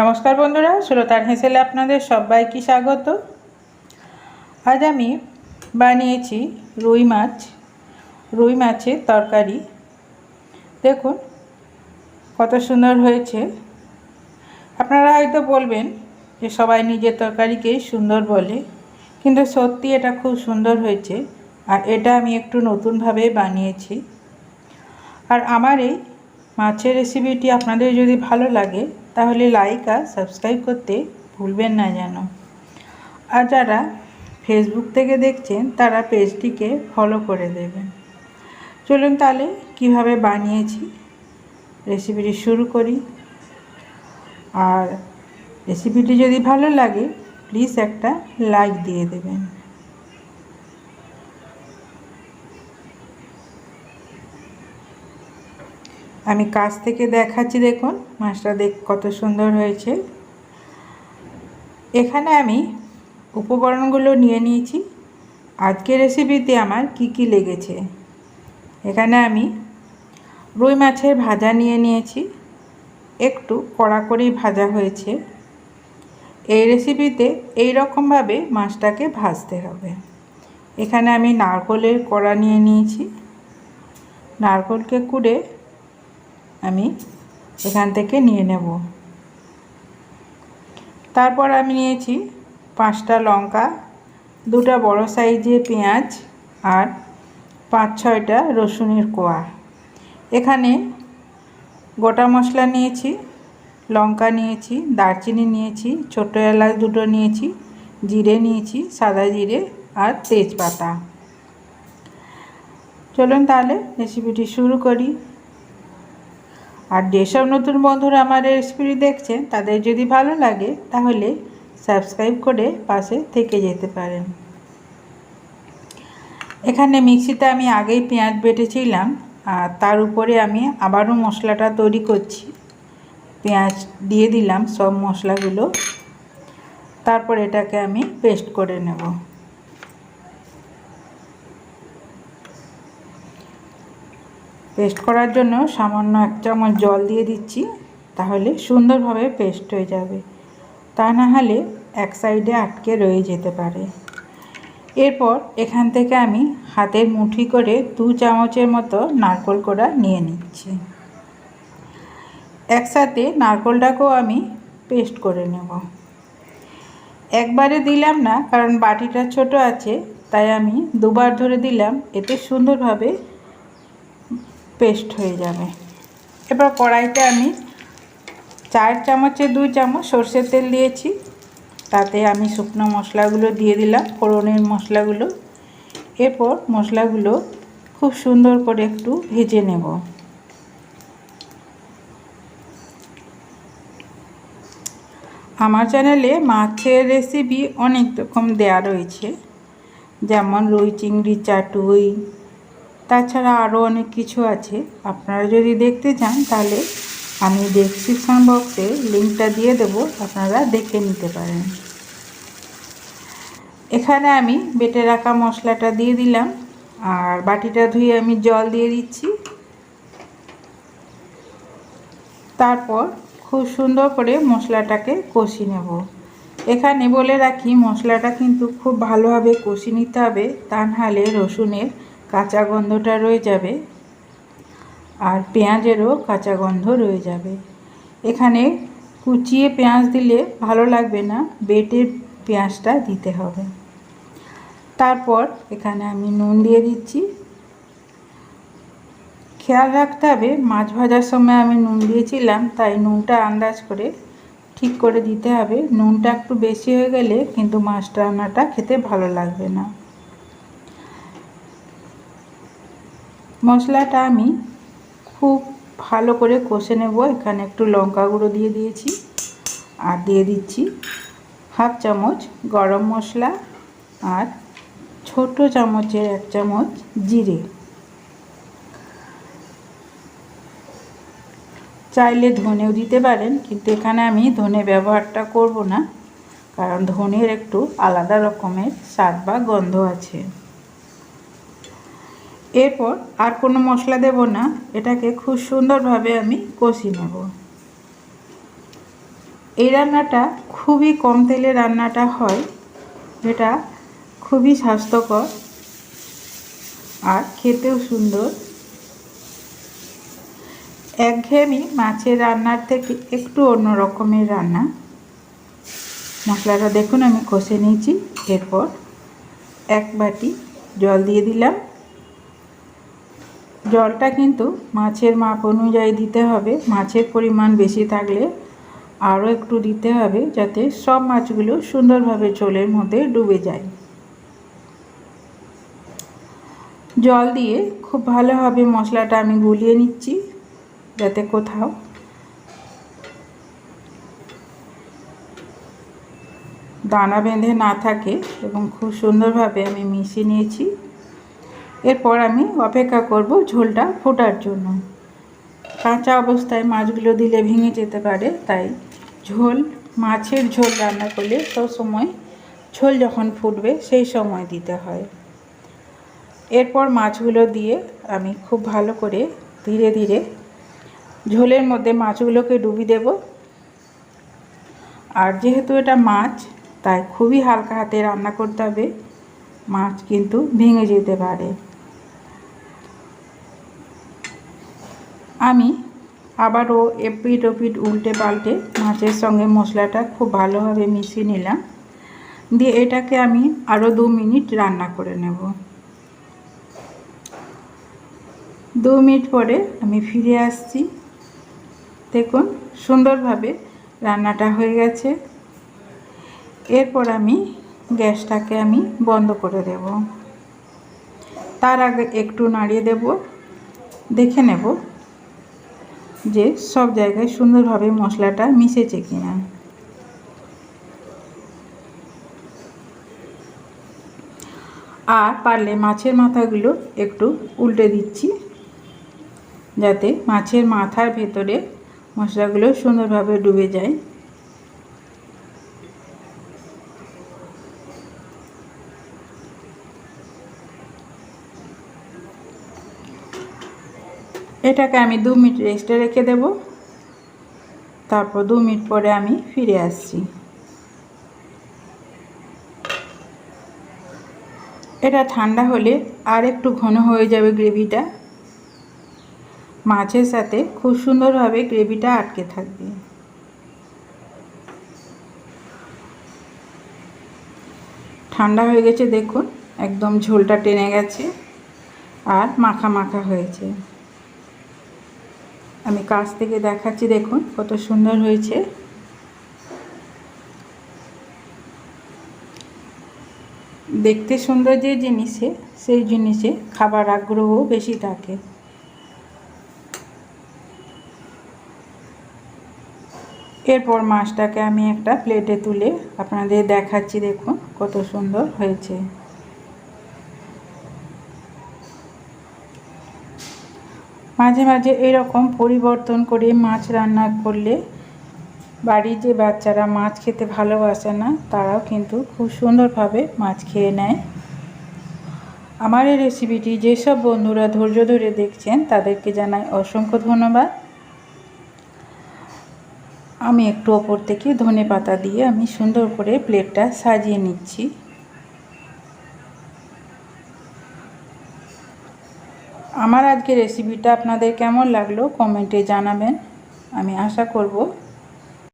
নমস্কার বন্ধুরা সুলতার হেসেলে আপনাদের সবাইকে স্বাগত। আজ আমি বানিয়েছি রুই মাছ, রুই মাছের তরকারি। দেখুন কত সুন্দর হয়েছে। আপনারা হয়তো বলবেন যে সবাই নিজের তরকারিকেই সুন্দর বলে, কিন্তু সত্যি এটা খুব সুন্দর হয়েছে আর এটা আমি একটু নতুনভাবে বানিয়েছি। আর আমার এই মাছের রেসিপিটি আপনাদের যদি ভালো লাগে তাহলে লাইক আর সাবস্ক্রাইব করতে ভুলবেন না যেন। আর যারা ফেসবুক থেকে দেখছেন, তারা পেজটিকে ফলো করে দেবেন। চলুন তাহলে কীভাবে বানিয়েছি রেসিপিটি শুরু করি। আর রেসিপিটি যদি ভালো লাগে প্লিজ একটা লাইক দিয়ে দেবেন। আমি কাছ থেকে দেখাচ্ছি দেখুন, মাছটা দেখ কত সুন্দর হয়েছে। এখানে আমি উপকরণগুলো নিয়ে নিয়েছি। আজকের রেসিপিতে আমার কি কি লেগেছে? এখানে আমি রুই মাছের ভাজা নিয়ে নিয়েছি। একটু কড়া করেই ভাজা হয়েছে। এই রেসিপিতে এই রকমভাবে মাছটাকে ভাজতে হবে। এখানে আমি নারকলের কড়া নিয়ে নিয়েছি। নারকলকে কুড়ে আমি এখান থেকে নিয়ে নেব। তারপর আমি নিয়েছি পাঁচটা লঙ্কা, দুটা বড় সাইজের পেঁয়াজ আর পাঁচ ছয়টা রসুনের কোয়া। এখানে গোটা মশলা নিয়েছি, লঙ্কা নিয়েছি, দারচিনি নিয়েছি, ছোটো এলাচ দুটো নিয়েছি, জিরে নিয়েছি, সাদা জিরে আর তেজপাতা। চলুন তাহলে রেসিপিটি শুরু করি। আর যেসব নতুন বন্ধুরা আমার রেসিপি দেখছেন, তাদের যদি ভালো লাগে, তাহলে সাবস্ক্রাইব করে পাশে থেকে যেতে পারেন। এখানে মিক্সিতে আমি আগেই পেঁয়াজ বেটেছিলাম, আর তার উপরে আমি আবারও মশলাটা তৈরি করছি। পেঁয়াজ দিয়ে দিলাম সব মশলাগুলো। তারপর এটাকে আমি পেস্ট করে নেব। পেস্ট করার জন্য সামান্য এক চামচ জল দিয়ে দিচ্ছি, তাহলে সুন্দরভাবে পেস্ট হয়ে যাবে। তা না হলে এক সাইডে আটকে রয়ে যেতে পারে। এরপর এখান থেকে আমি হাতের মুঠি করে দু চামচের মতো নারকোল কোড়া নিয়ে নিচ্ছি। একসাথে নারকোলটাকেও আমি পেস্ট করে নেব। একবারে দিলাম না, কারণ বাটিটা ছোট আছে, তাই আমি দুবার ধরে দিলাম, এতে সুন্দরভাবে পেস্ট হয়ে যাবে। এবার কড়াইতে আমি চার চামচে দুই চামচ সর্ষের তেল দিয়েছি। তাতে আমি শুকনো মশলাগুলো দিয়ে দিলাম, ফোড়নের মশলাগুলো। এরপর মশলাগুলো খুব সুন্দর করে একটু ভেজে নেব। আমার চ্যানেলে মাছের রেসিপি অনেক রকম দেয়া রয়েছে। যেমন রুই চিংড়ি, চাটুই তাছাড়া আরও অনেক কিছু আছে। আপনারা যদি দেখতে চান, তাহলে আমি ডেসক্রিপশান বক্সে লিঙ্কটা দিয়ে দেবো, আপনারা দেখে নিতে পারেন। এখানে আমি বেটে রাখা মশলাটা দিয়ে দিলাম, আর বাটিটা ধুয়ে আমি জল দিয়ে দিচ্ছি। তারপর খুব সুন্দর করে মশলাটাকে কষি নেব। এখানে বলে রাখি, মশলাটা কিন্তু খুব ভালোভাবে কষি নিতে হবে, তা নাহলে রসুনের কাঁচা গন্ধটা রয়ে যাবে আর পেঁয়াজেরও কাঁচা গন্ধ রয়ে যাবে। এখানে কুচিয়ে পেঁয়াজ দিলে ভালো লাগবে না, বেটে পেঁয়াজটা দিতে হবে। তারপর এখানে আমি নুন দিয়ে দিচ্ছি। খেয়াল রাখতে হবে, মাছ ভাজার সময় আমি নুন দিয়েছিলাম, তাই নুনটা আন্দাজ করে ঠিক করে দিতে হবে। নুনটা একটু বেশি হয়ে গেলে কিন্তু মাছটা রান্নাটা খেতে ভালো লাগবে না। মশলাটা আমি খুব ভালো করে কষে নেব। এখানে একটু লঙ্কা গুঁড়ো দিয়ে দিয়েছি আর দিয়ে দিচ্ছি হাফ চামচ গরম মশলা আর ছোট চামচের এক চামচ জিরে। চাইলে ধনেও দিতে পারেন, কিন্তু এখানে আমি ধনে ব্যবহারটা করব না, কারণ ধনের একটু আলাদা রকমের স্বাদ বা গন্ধ আছে। এরপর আর কোনো মশলা দেব না, এটাকে খুব সুন্দরভাবে আমি কষি নেব। এই রান্নাটা খুবই কম তেলে রান্নাটা হয় যেটা খুবই স্বাস্থ্যকর আর খেতেও সুন্দর। একঘেয়েমি মাছের রান্নার থেকে একটু অন্য রকমের রান্না। মশলাটা দেখুন, আমি কষে নিয়েছি, এরপর এক বাটি জল দিয়ে দিলাম। জলটা কিন্তু মাছের মাপ অনুযায়ী দিতে হবে। মাছের পরিমাণ বেশি থাকলে আরও একটু দিতে হবে যাতে সব মাছগুলো সুন্দরভাবে ঝোলের মধ্যে ডুবে যায়। জল দিয়ে খুব ভালোভাবে মশলাটা আমি গুলিয়ে নিচ্ছি যাতে কোথাও দানা বেঁধে না থাকে এবং খুব সুন্দরভাবে আমি মিশিয়ে নিয়েছি। এরপর আমি অপেক্ষা করব ঝোলটা ফোটার জন্য। কাঁচা অবস্থায় মাছগুলো দিলে ভেঙে যেতে পারে, তাই ঝোল, মাছের ঝোল রান্না করলে সব সময় ঝোল যখন ফুটবে সেই সময় দিতে হয়। এরপর মাছগুলো দিয়ে আমি খুব ভালো করে ধীরে ধীরে ঝোলের মধ্যে মাছগুলোকে ডুবি দেব। আর যেহেতু এটা মাছ, তাই খুবই হালকা হাতে রান্না করতে হবে। মাছ কিন্তু ভেঙে যেতে পারে। আমি আবারও এপিট ওপিট উল্টে পাল্টে মাছের সঙ্গে মশলাটা খুব ভালোভাবে মিশিয়ে নিলাম। দিয়ে এটাকে আমি আরও দু মিনিট রান্না করে নেব। দু মিনিট পরে আমি ফিরে আসছি। দেখুন, সুন্দরভাবে রান্নাটা হয়ে গেছে। এরপর আমি গ্যাসটাকে আমি বন্ধ করে দেব। তার আগে একটু নাড়িয়ে দেব। দেখে নেব যে সব জায়গায় সুন্দরভাবে মশলাটা মিশেছে কিনা। আর পারলে মাছের মাথাগুলো একটু উল্টে দিচ্ছি, যাতে মাছের মাথার ভেতরে মশলাগুলো সুন্দরভাবে ডুবে যায়। এটাকে আমি দু মিনিট রেস্টে রেখে দেব। তারপর দু মিনিট পরে আমি ফিরে আসছি। এটা ঠান্ডা হলে আর একটু ঘন হয়ে যাবে গ্রেভিটা। মাছের সাথে খুব সুন্দরভাবে গ্রেভিটা আটকে থাকবে। ঠান্ডা হয়ে গেছে দেখুন, একদম ঝোলটা টেনে গেছে আর মাখা মাখা হয়েছে। আমি কাছ থেকে দেখাচ্ছি, দেখুন কত সুন্দর হয়েছে। দেখতে সুন্দর যে জিনিসে, সেই জিনিসে খাবার আগ্রহ বেশি থাকে। এরপর মাছটাকে আমি একটা প্লেটে তুলে আপনাদের দেখাচ্ছি, দেখুন কত সুন্দর হয়েছে। মাঝে মাঝে এরকম পরিবর্তন করে মাছ রান্না করলে বাড়ির যে বাচ্চারা মাছ খেতে ভালোবাসে না, তারাও কিন্তু খুব সুন্দরভাবে মাছ খেয়ে নেয়। আমার এই রেসিপিটি যেসব বন্ধুরা ধৈর্য ধরে দেখছেন, তাদেরকে জানাই অসংখ্য ধন্যবাদ। আমি একটু ওপর থেকে ধনে পাতা দিয়ে আমি সুন্দর করে প্লেটটা সাজিয়ে নিচ্ছি। আমার আজকে রেসিপিটা আপনাদের কেমন লাগল? কমেন্টে জানাবেন। আমি আশা করব